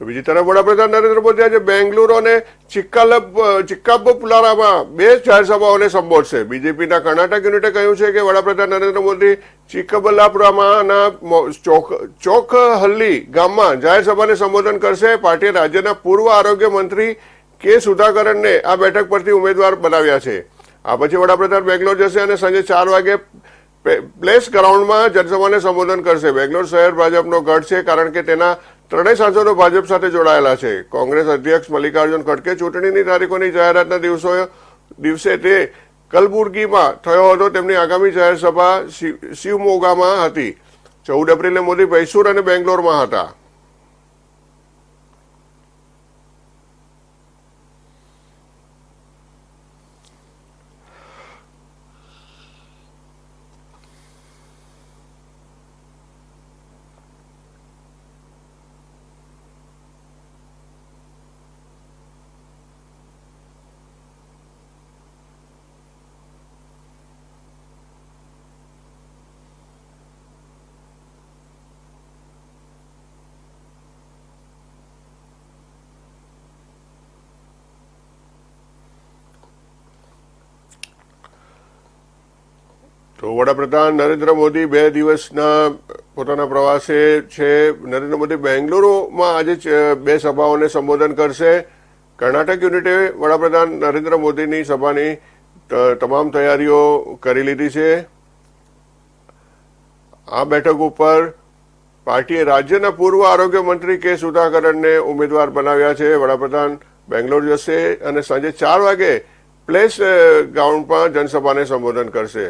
તો બીજી તરફ વડાપ્રધાન નરેન્દ્ર મોદી આજે બેંગલુરુ અને ચિક્કાલબ ચિક્કાબુલારામાં બે જાહેરસભાઓને સંબોધશે. બીજેપીના કર્ણાટક યુનિટે કહ્યું છે કે વડાપ્રધાન નરેન્દ્ર મોદી ચિક્કબલ્લાપુરામાંના ચોક ચોકહલ્લી ગામમાં જાહેરસભાને સંબોધન કરશે. પાર્ટીએ રાજ્યના પૂર્વ આરોગ્ય મંત્રી કે સુધાકરણને આ બેઠક પરથી ઉમેદવાર બનાવ્યા છે. આ પછી વડાપ્રધાન બેંગ્લોર જશે અને સાંજે ચાર વાગે પ્લેસ ગ્રાઉન્ડમાં જનસભાને સંબોધન કરશે. બેંગ્લોર શહેર ભાજપનો ગઢ છે કારણ કે તેના ત્રણેય સાંસદો ભાજપ સાથે જોડાયેલા છે. કોંગ્રેસ અધ્યક્ષ મલ્લિકાર્જુન ખડકે ચૂંટણીની તારીખોની જાહેરાતના દિવસો દિવસે તે કલબુર્ગીમાં થયો હતો. તેમની આગામી જાહેર સભા શિવ- શિવમોગામાં હતી. ચૌદ એપ્રિલે મોદી મૈસૂર અને બેંગ્લોરમાં હતા. તો વડાપ્રધાન નરેન્દ્ર મોદી બે દિવસના પોતાના પ્રવાસે છે. નરેન્દ્ર મોદી બેંગલુરુમાં આજે બે સભાઓને સંબોધન કરશે. કર્ણાટક યુનિટે વડાપ્રધાન નરેન્દ્ર મોદીની સભાની તમામ તૈયારીઓ કરી લીધી છે. આ બેઠક ઉપર પાર્ટીએ રાજ્યના પૂર્વ આરોગ્ય મંત્રી કે. સુધાકરણને ઉમેદવાર બનાવ્યા છે. વડાપ્રધાન બેંગ્લોર જશે અને સાંજે ચાર વાગે પ્લેસ ગ્રાઉન્ડમાં જનસભાને સંબોધન કરશે.